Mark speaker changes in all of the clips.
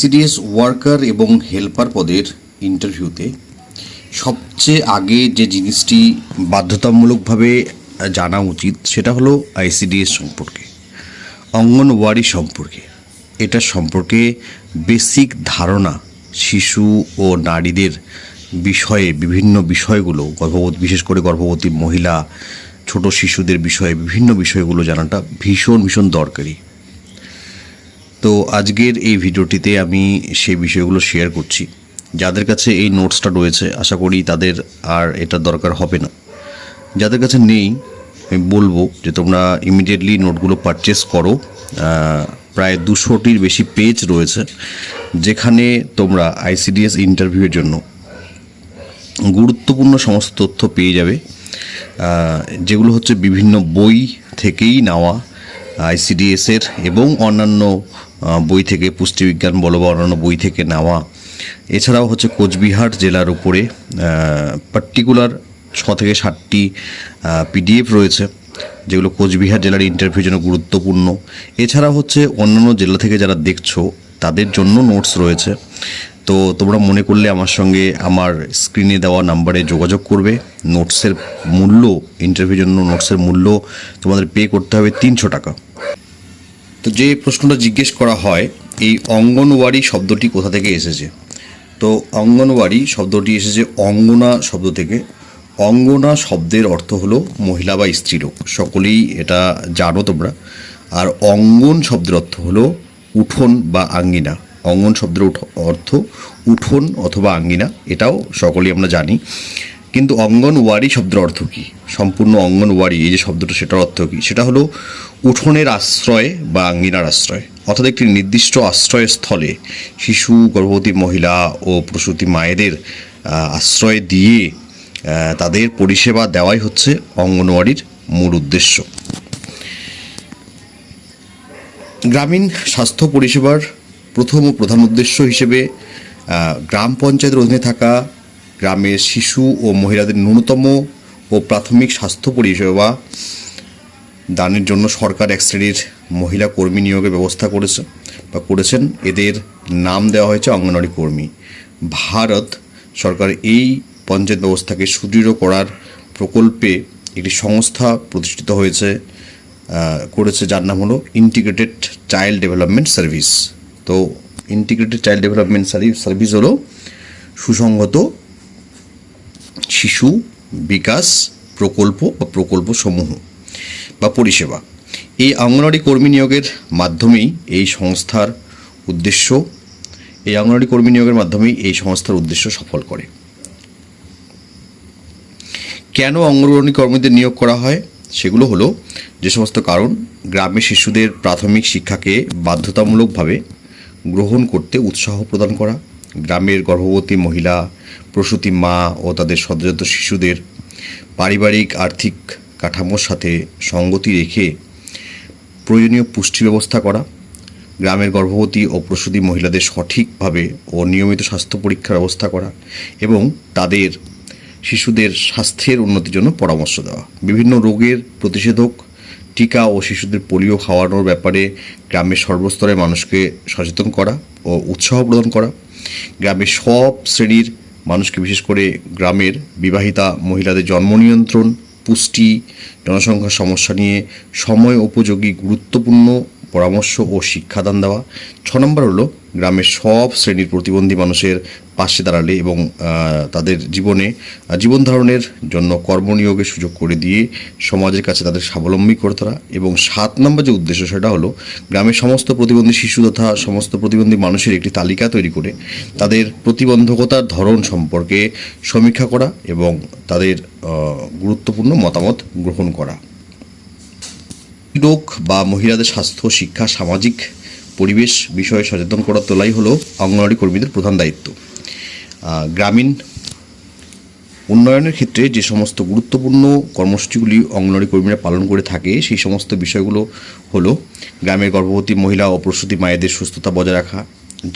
Speaker 1: ICDS worker এবং helper পদের ইন্টারভিউতে সবচেয়ে আগে যে জিনিসটি বাধ্যতামূলকভাবে জানা উচিত সেটা হলো আইসিডিএস সম্পর্কে, অঙ্গনওয়াড়ি সম্পর্কে। এটা সম্পর্কে বেসিক ধারণা শিশু ও নারীদের বিষয়ে, বিভিন্ন বিষয়গুলো, গর্ভবতী, বিশেষ করে গর্ভবতী মহিলা, ছোট শিশুদের বিষয়ে বিভিন্ন বিষয়গুলো জানাটা ভীষণ ভীষণ দরকারি। তো আজকের এই ভিডিওটিতে আমি সেই বিষয়গুলো শেয়ার করছি। যাদের কাছে এই নোটসটা রয়েছে, আশা করি তাদের আর এটা দরকার হবে না। যাদের কাছে নেই, আমি বলব যে তোমরা ইমিডিয়েটলি নোটগুলো পারচেস করো। প্রায় দুশোটির বেশি পেজ রয়েছে, যেখানে তোমরা আইসিডিএস ইন্টারভিউয়ের জন্য গুরুত্বপূর্ণ সমস্ত তথ্য পেয়ে যাবে। যেগুলো হচ্ছে বিভিন্ন বই থেকেই নেওয়া আইসিডিএসের এবং অন্যান্য বই থেকে, পুষ্টিবিজ্ঞান বলো বা অন্যান্য বই থেকে নেওয়া। এছাড়াও হচ্ছে কোচবিহার জেলার উপরে পার্টিকুলার ছ থেকে ষাটটি পিডিএফ রয়েছে, যেগুলো কোচবিহার জেলার ইন্টারভিউর জন্য গুরুত্বপূর্ণ। এছাড়া হচ্ছে অন্যান্য জেলা থেকে যারা দেখছ, তাদের জন্য নোটস রয়েছে। তো তোমরা মনে করলে আমার সঙ্গে আমার স্ক্রিনে দেওয়া নাম্বারে যোগাযোগ করবে। নোটসের মূল্য ইন্টারভিউর জন্য নোটসের মূল্য তোমাদের পে করতে হবে তিনশো টাকা। তো যে প্রশ্নটা জিজ্ঞেস করা হয়, এই অঙ্গনওয়াড়ি শব্দটি কোথা থেকে এসেছে? তো অঙ্গনওয়াড়ি শব্দটি এসেছে অঙ্গনা শব্দ থেকে। অঙ্গনা শব্দের অর্থ হলো মহিলা বা স্ত্রীলোক সকলেই এটা জানো তোমরা। আর অঙ্গন শব্দের অর্থ হলো উঠোন বা আঙ্গিনা। অঙ্গন শব্দের অর্থ উঠোন অথবা আঙ্গিনা, এটাও সকলেই আমরা জানি। কিন্তু অঙ্গনওয়াড়ি শব্দের অর্থ কী? সম্পূর্ণ অঙ্গনওয়াড়ি, এই যে শব্দটা, সেটার অর্থ কী? সেটা হলো উঠোনের আশ্রয় বা আঙ্গিনার আশ্রয়, অর্থাৎ একটি নির্দিষ্ট আশ্রয়স্থলে শিশু, গর্ভবতী মহিলা ও প্রসূতি মায়েদের আশ্রয় দিয়ে তাদের পরিষেবা দেওয়াই হচ্ছে অঙ্গনওয়াড়ির মূল উদ্দেশ্য। গ্রামীণ স্বাস্থ্য পরিষেবার প্রথম ও প্রধান উদ্দেশ্য হিসেবে গ্রাম পঞ্চায়েতের অধীনে থাকা গ্রামের শিশু ও মহিলাদের ন্যূনতম ও প্রাথমিক স্বাস্থ্য পরিষেবা দানের জন্য সরকার এক শ্রেণির মহিলা কর্মী নিয়োগের ব্যবস্থা করেছে বা করেছেন। এদের নাম দেওয়া হয়েছে অঙ্গনওয়াড়ি কর্মী। ভারত সরকার এই পঞ্চায়েত ব্যবস্থাকে সুদৃঢ় করার প্রকল্পে একটি সংস্থা প্রতিষ্ঠিত হয়েছে করেছে যার নাম হলো ইন্টিগ্রেটেড চাইল্ড ডেভেলপমেন্ট সার্ভিস তো ইন্টিগ্রেটেড চাইল্ড ডেভেলপমেন্ট সার্ভিস হলো সুসংহত শিশু, বিকাশ, প্রকল্প বা প্রকল্প সমূহ বা পরিষেবা। এই অঙ্গনওয়াড়ি কর্মী নিয়োগের মাধ্যমেই এই সংস্থার উদ্দেশ্য, এই অঙ্গনওয়াড়ি কর্মী নিয়োগের মাধ্যমেই এই সংস্থার উদ্দেশ্য সফল করে। কেন অঙ্গনওয়াড়ি কর্মীদের নিয়োগ করা হয়? সেগুলো হলো যে সমস্ত কারণ গ্রামে শিশুদের প্রাথমিক শিক্ষাকে বাধ্যতামূলকভাবে গ্রহণ করতে উৎসাহ প্রদান করা, গ্রামের গর্ভবতী মহিলা প্রসূতি মা ও তাদের সদ্যজাত শিশুদের পারিবারিক আর্থিক কাঠামোর সাথে সঙ্গতি রেখে প্রয়োজনীয় পুষ্টি ব্যবস্থা করা, গ্রামের গর্ভবতী ও প্রসূতি মহিলাদের সঠিকভাবে ও নিয়মিত স্বাস্থ্য পরীক্ষার ব্যবস্থা করা এবং তাদের শিশুদের স্বাস্থ্যের উন্নতির জন্য পরামর্শ দেওয়া। বিভিন্ন রোগের প্রতিষেধক, টিকা ও শিশুদের পোলিও খাওয়ানোর ব্যাপারে গ্রামের সর্বস্তরের মানুষকে সচেতন করা ও উৎসাহ প্রদান করা, গ্রামের সব শ্রেণির মানুষকে বিশেষ করে গ্রামের বিবাহিতা মহিলাদের জন্ম নিয়ন্ত্রণ, পুষ্টি, জনসংখ্যার সমস্যা নিয়ে সময় উপযোগী গুরুত্বপূর্ণ পরামর্শ ও শিক্ষাদান দেওয়া। ছ নম্বর হলো গ্রামের সব শ্রেণির প্রতিবন্ধী মানুষের পাশে দাঁড়ালে এবং তাদের জীবনে জীবন ধারণের জন্য কর্মনিয়োগের সুযোগ করে দিয়ে সমাজের কাছে তাদের স্বাবলম্বী করে তোলা। এবং সাত নম্বর যে উদ্দেশ্য সেটা হলো, গ্রামের সমস্ত প্রতিবন্ধী শিশু তথা সমস্ত প্রতিবন্ধী মানুষের একটি তালিকা তৈরি করে তাদের প্রতিবন্ধকতার ধরন সম্পর্কে সমীক্ষা করা এবং তাদের গুরুত্বপূর্ণ মতামত গ্রহণ করা। রোগ বা মহিলাদের স্বাস্থ্য, শিক্ষা, সামাজিক পরিবেশ বিষয়ে সচেতন করা তোলাই হলো অঙ্গনওয়াড়ি কর্মীদের প্রধান দায়িত্ব। গ্রামীণ উন্নয়নের ক্ষেত্রে যে সমস্ত গুরুত্বপূর্ণ কর্মসূচিগুলি অঙ্গনওয়াড়ি কর্মীরা পালন করে থাকে, সেই সমস্ত বিষয়গুলো হলো গ্রামের গর্ভবতী মহিলা ও প্রসূতি মায়েদের সুস্থতা বজায় রাখা।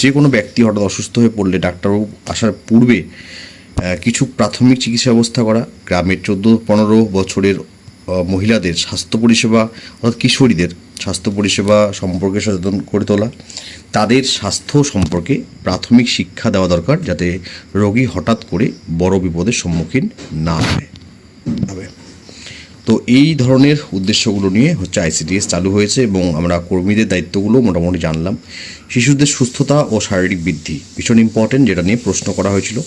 Speaker 1: যে কোনো ব্যক্তি হঠাৎ অসুস্থ হয়ে পড়লে ডাক্তারবাবু আসার পূর্বে কিছু প্রাথমিক চিকিৎসা ব্যবস্থা করা। গ্রামের চোদ্দ পনেরো বছরের মহিলাদের স্বাস্থ্য পরিষেবা, অর্থাৎ কিশোরীদের স্বাস্থ্য পরিষেবা সম্পর্কে সচেতন করে তোলা, তাদের স্বাস্থ্য সম্পর্কে প্রাথমিক শিক্ষা দেওয়া দরকার যাতে রোগী হঠাৎ করে বড় বিপদের সম্মুখীন না হয় তো এই ধরনের উদ্দেশ্যগুলো নিয়ে হচ্ছে আইসিডিএস চালু হয়েছে এবং আমরা কর্মীদের দায়িত্বগুলো মোটামুটি জানলাম। শিশুদের সুস্থতা ও শারীরিক বৃদ্ধি ভীষণ ইম্পর্টেন্ট যেটা নিয়ে প্রশ্ন করা হয়েছিল।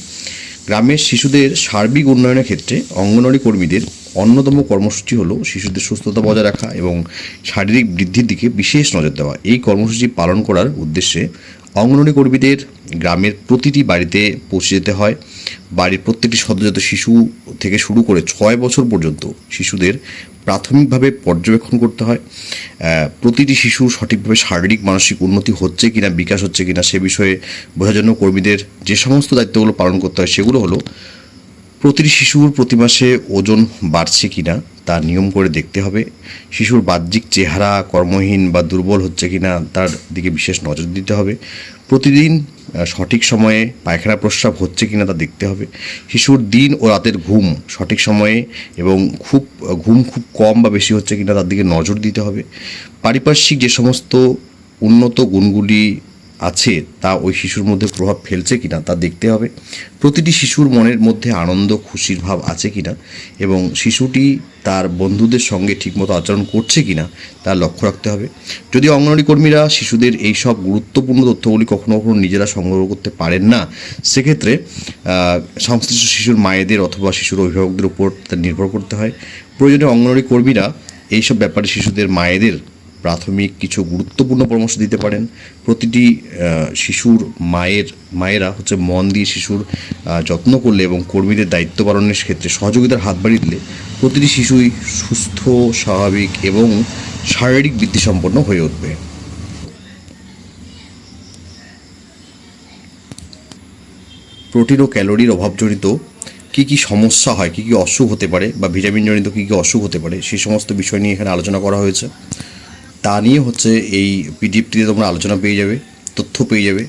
Speaker 1: গ্রামের শিশুদের সার্বিক উন্নয়নের ক্ষেত্রে অঙ্গনওয়াড়ি কর্মীদের অন্যতম কর্মসূচি হলো শিশুদের সুস্থতা বজায় রাখা এবং শারীরিক বৃদ্ধির দিকে বিশেষ নজর দেওয়া। এই কর্মসূচি পালন করার উদ্দেশ্যে অঙ্গনওয়াড়ি কর্মীদের গ্রামের প্রতিটি বাড়িতে পৌঁছে যেতে হয়। বাড়ির প্রত্যেকটি সদ্যজাত শিশু থেকে শুরু করে ছয় বছর পর্যন্ত শিশুদের প্রাথমিকভাবে পর্যবেক্ষণ করতে হয়। প্রতিটি শিশু সঠিকভাবে শারীরিক, মানসিক উন্নতি হচ্ছে কিনা, বিকাশ হচ্ছে কিনা সে বিষয়ে বোঝার জন্য কর্মীদের যে সমস্ত দায়িত্বগুলো পালন করতে হয় সেগুলো হলো প্রতিটি শিশুর প্রতি মাসে ওজন বাড়ছে কি না তা নিয়ম করে দেখতে হবে। শিশুর বাহ্যিক চেহারা কর্মহীন বা দুর্বল হচ্ছে কিনা তার দিকে বিশেষ নজর দিতে হবে। প্রতিদিন সঠিক সময়ে পায়খানা প্রস্রাব হচ্ছে কি না তা দেখতে হবে। শিশুর দিন ও রাতের ঘুম সঠিক সময়ে এবং খুব, ঘুম খুব কম বা বেশি হচ্ছে কি না তার দিকে নজর দিতে হবে। পারিপার্শ্বিক যে সমস্ত উন্নত গুণগুলি আছে, তা ওই শিশুর মধ্যে প্রভাব ফেলছে কিনা তা দেখতে হবে। প্রতিটি শিশুর মনের মধ্যে আনন্দ, খুশির ভাব আছে কিনা এবং শিশুটি তার বন্ধুদের সঙ্গে ঠিকমতো আচরণ করছে কিনা তা লক্ষ্য রাখতে হবে। যদি অঙ্গনওয়াড়ি কর্মীরা শিশুদের এই সব গুরুত্বপূর্ণ তথ্যগুলি কখনো কখনো নিজেরা সংগ্রহ করতে পারেন না, সেক্ষেত্রে সংশ্লিষ্ট শিশুর মায়েদের অথবা শিশুর অভিভাবকদের উপর নির্ভর করতে হয়। প্রয়োজনে অঙ্গনওয়াড়ি কর্মীরা এইসব ব্যাপারে শিশুদের মায়েদের প্রাথমিক কিছু গুরুত্বপূর্ণ পরামর্শ দিতে পারেন। প্রতিটি শিশুর মায়ের, মায়েরা হচ্ছে মন দিয়ে শিশুর যত্ন করলে এবং কর্মীদের দায়িত্ব পালনের ক্ষেত্রে সহযোগিতার হাত বাড়িয়ে দিলে প্রতিটি শিশুই সুস্থ, স্বাভাবিক এবং শারীরিক বৃদ্ধি সম্পন্ন হয়ে উঠবে। প্রোটিন ও ক্যালোরির অভাবজনিত কী কী সমস্যা হয়, কী কী অসুখ হতে পারে বা ভিটামিনজনিত কী কী অসুখ হতে পারে, সেই সমস্ত বিষয় নিয়ে এখানে আলোচনা করা হয়েছে। তা নিয়ে হচ্ছে এই পিডিএফটিতে তোমরা আলোচনা পেয়ে যাবে, তথ্য পেয়ে যাবে।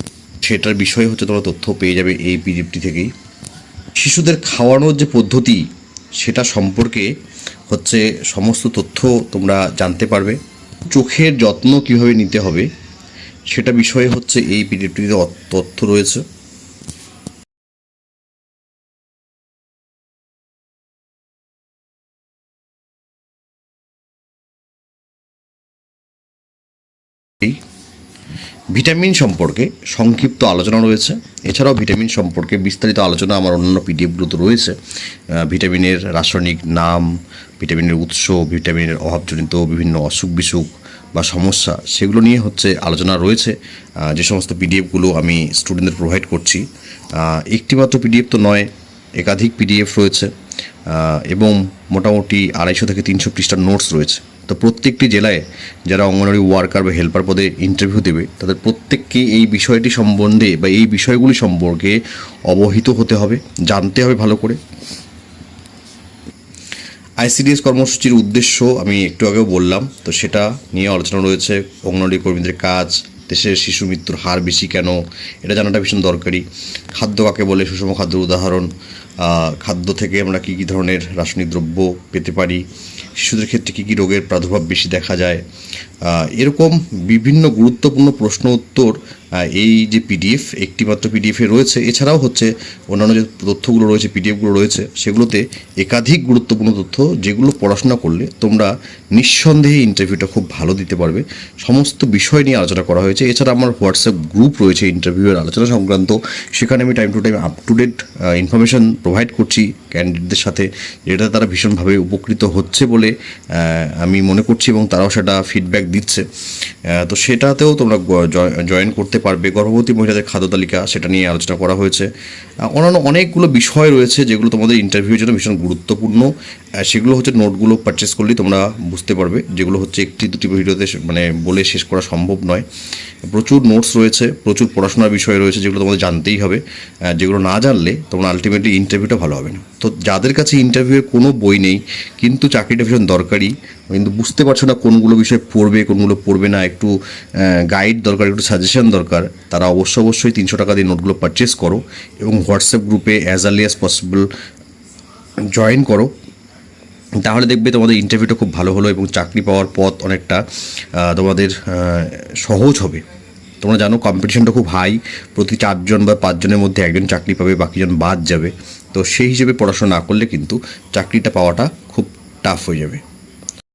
Speaker 1: সেটার বিষয়ে হচ্ছে তোমরা তথ্য পেয়ে যাবে এই পিডিএফটি থেকেই। শিশুদের খাওয়ানোর যে পদ্ধতি, সেটা সম্পর্কে হচ্ছে সমস্ত তথ্য তোমরা জানতে পারবে। চোখের যত্ন কীভাবে নিতে হবে, সেটা বিষয়ে হচ্ছে এই পিডিএফটিতে তথ্য রয়েছে। ভিটামিন সম্পর্কে সংক্ষিপ্ত আলোচনা রয়েছে। এছাড়াও ভিটামিন সম্পর্কে বিস্তারিত আলোচনা আমার অন্যান্য পিডিএফগুলোতে রয়েছে। ভিটামিনের রাসায়নিক নাম, ভিটামিনের উৎস, ভিটামিনের অভাবজনিত বিভিন্ন অসুখ বিসুখ বা সমস্যা, সেগুলো নিয়ে হচ্ছে আলোচনা রয়েছে। যে সমস্ত পিডিএফগুলো আমি স্টুডেন্টদের প্রোভাইড করছি। একটিমাত্র পিডিএফ তো নয়, একাধিক পিডিএফ রয়েছে। এবং মোটামুটি আড়াইশো থেকে তিনশো পৃষ্ঠার নোটস রয়েছে। তো প্রত্যেকটি জেলায় যারা অঙ্গনওয়াড়ি ওয়ার্কার বা হেল্পার পদে ইন্টারভিউ দেবে, তাদের প্রত্যেককে এই বিষয়টি সম্বন্ধে বা এই বিষয়গুলি সম্পর্কে অবহিত হতে হবে, জানতে হবে ভালো করে। আইসিডিএস কর্মসূচির উদ্দেশ্য আমি একটু আগেও বললাম, তো সেটা নিয়ে আলোচনা রয়েছে অঙ্গনওয়াড়ি কর্মীদের কাজ দেশের শিশু মৃত্যুর হার বেশি কেন? এটা জানাটা ভীষণ দরকারি। খাদ্য কাকে বলে? সুষম খাদ্যের উদাহরণ। খাদ্য থেকে আমরা কী কী ধরনের রাসায়নিক দ্রব্য পেতে পারি? শিশুদের ক্ষেত্রে কী কী রোগের প্রাদুর্ভাব বেশি দেখা যায়? এরকম বিভিন্ন গুরুত্বপূর্ণ প্রশ্ন উত্তর এই যে পিডিএফ একটিমাত্র পিডিএফে রয়েছে, এছাড়াও হচ্ছে অন্যান্য যে তথ্যগুলো রয়েছে পিডিএফগুলো রয়েছে, সেগুলোতে একাধিক গুরুত্বপূর্ণ তথ্য, যেগুলো পড়াশোনা করলে তোমরা নিঃসন্দেহে ইন্টারভিউটা খুব ভালো দিতে পারবে। সমস্ত বিষয় নিয়ে আলোচনা করা হয়েছে। এছাড়া আমার হোয়াটসঅ্যাপ গ্রুপ রয়েছে ইন্টারভিউয়ের আলোচনা সংক্রান্ত। সেখানে আমি time to time up to date information provide করছি ক্যান্ডিডেটদের সাথে, যেটা তারা ভীষণভাবে উপকৃত হচ্ছে বলে আমি মনে করছি এবং তারাও সেটা ফিডব্যাক দিচ্ছে। তো সেটাতেও তোমরা জয়েন করতে পারবে। গর্ভবতী মহিলাদের খাদ্য তালিকা সেটা নিয়ে আলোচনা করা হয়েছে। অন্যান্য অনেকগুলো বিষয় রয়েছে যেগুলো তোমাদের ইন্টারভিউর জন্য ভীষণ গুরুত্বপূর্ণ। সেগুলো হচ্ছে নোটগুলো পারচেস করলেই তোমরা বুঝতে পারবে। যেগুলো হচ্ছে একটি দুটি ভিডিওতে মানে বলে শেষ করা সম্ভব নয়। প্রচুর নোটস রয়েছে, প্রচুর পড়াশোনার বিষয় রয়েছে যেগুলো তোমাদের জানতেই হবে। যেগুলো না জানলে তোমরা আলটিমেটলি ইন্টারভিউটা ভালো হবে না। তো যাদের কাছে ইন্টারভিউয়ের কোনো বই নেই, কিন্তু চাকরিটা ভীষণ দরকারি, কিন্তু বুঝতে পারছ না কোনগুলো বিষয় পড়বে, কোনগুলো পড়বে না, একটু গাইড দরকার, একটু সাজেশন দরকার তারা অবশ্য অবশ্যই তিনশো টাকা দিয়ে নোটগুলো পারচেস করো এবং হোয়াটসঅ্যাপ গ্রুপে as early as possible join করো। তাহলে দেখবে তোমাদের ইন্টারভিউটা খুব ভালো হলো এবং চাকরি পাওয়ার পথ অনেকটা তোমাদের সহজ হবে। তোমরা জানো কম্পিটিশনটা খুব হাই প্রতি চারজন বা পাঁচজনের মধ্যে একজন চাকরি পাবে, বাকিজন বাদ যাবে। তো সেই হিসেবে পড়াশোনা না করলে কিন্তু চাকরিটা পাওয়াটা খুব টাফ হয়ে যাবে।